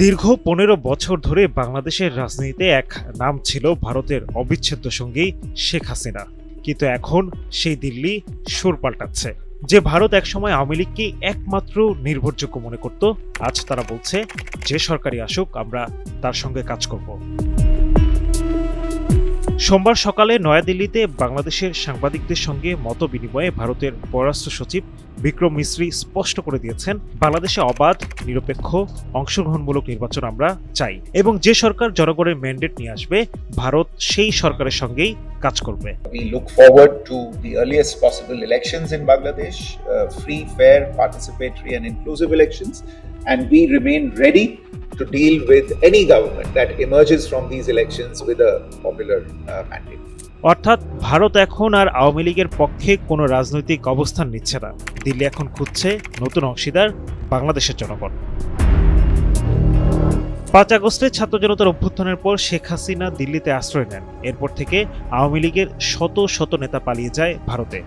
দীর্ঘ পনেরো বছর ধরে বাংলাদেশের রাজনীতিতে এক নাম ছিল ভারতের অবিচ্ছেদ্য সঙ্গী শেখ হাসিনা। কিন্তু এখন সেই দিল্লি সুর পাল্টাচ্ছে। যে ভারত একসময় আওয়ামী লীগকে একমাত্র নির্ভরযোগ্য মনে করত, আজ তারা বলছে, যে সরকারি আসুক, আমরা তার সঙ্গে কাজ করব। সোমবার সকালে নয়াদিল্লিতে বাংলাদেশের সাংবাদিকদের সঙ্গে মত বিনিময়ে ভারতের পররাষ্ট্র সচিব বিক্রম মিশ্রি স্পষ্ট করে দিয়েছেন বাংলাদেশে অবাধ নিরপেক্ষ অংশগ্রহণমূলক নির্বাচন আমরা চাই এবং যে সরকার জনগণের ম্যান্ডেট নিয়ে আসবে ভারত সেই সরকারের সঙ্গেই কাজ করবে। We look forward to the earliest possible elections in Bangladesh, uh, free, to deal with any government that emerges from these elections with a popular uh, mandate. অর্থাৎ ভারত এখন আর আওয়ামী লীগের পক্ষে কোনো রাজনৈতিক অবস্থান নিচ্ছে না। দিল্লি এখন খুঁজছে নতুন অংশীদার বাংলাদেশের জনগণ। পাঁচ আগস্টে ছাত্র জনতার অভ্যুত্থানের পর শেখ হাসিনা দিল্লিতে আশ্রয় নেন। এরপর থেকে আওয়ামী লীগের শত শত নেতা পালিয়ে যায় ভারতে।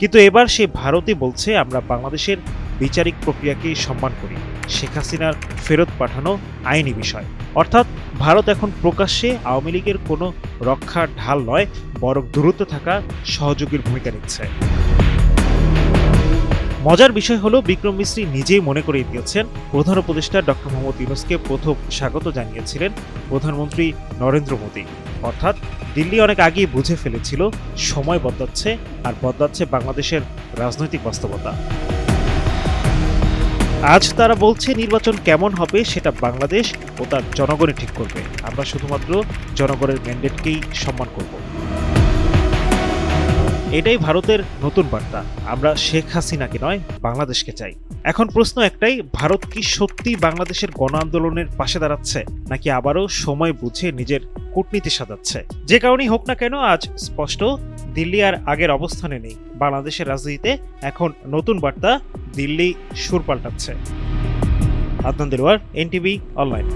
কিন্তু এবার সেই ভারতই বলছে আমরা বাংলাদেশের বিচারিক প্রক্রিয়াকে সম্মান করি। শেখ হাসিনার ফেরত পাঠানো আইনি বিষয়। অর্থাৎ ভারত এখন প্রকাশ্যে আওয়ামী লীগের কোনো রক্ষার ঢাল নয়, বরং দূরত্বে থাকা সহযোগীর ভূমিকা নিচ্ছে। মজার বিষয় হলো, বিক্রম মিশ্রী নিজেই মনে করিয়ে দিয়েছেন, প্রধান উপদেষ্টা ডক্টর মোহাম্মদ ইউনুসকে প্রথম স্বাগত জানিয়েছিলেন প্রধানমন্ত্রী নরেন্দ্র মোদী। অর্থাৎ দিল্লি অনেক আগেই বুঝে ফেলেছিল, সময় বদলাচ্ছে আর বদলাচ্ছে বাংলাদেশের রাজনৈতিক বাস্তবতা। আজ তারা বলছে নির্বাচন কেমন হবে সেটা বাংলাদেশ ও তার জনগণই ঠিক করবে। আমরা শুধুমাত্র জনগণের ম্যান্ডেটকেই সম্মান করব। এটাই ভারতের নতুন বার্তা। আমরা শেখ হাসিনাকে নয়, বাংলাদেশকে চাই। এখন প্রশ্ন একটাই, ভারত কি সত্যি বাংলাদেশের গণ আন্দোলনের পাশে দাঁড়াচ্ছে, নাকি আবারও সময় বুঝে নিজের কূটনীতি সাজাচ্ছে? যে কারণেই হোক না কেন, আজ স্পষ্ট, দিল্লি আর আগের অবস্থানে নেই। বাংলাদেশের রাজনীতিতে এখন নতুন বার্তা, দিল্লি সুর পাল্টাচ্ছে। Adnan Delowar, NTV online.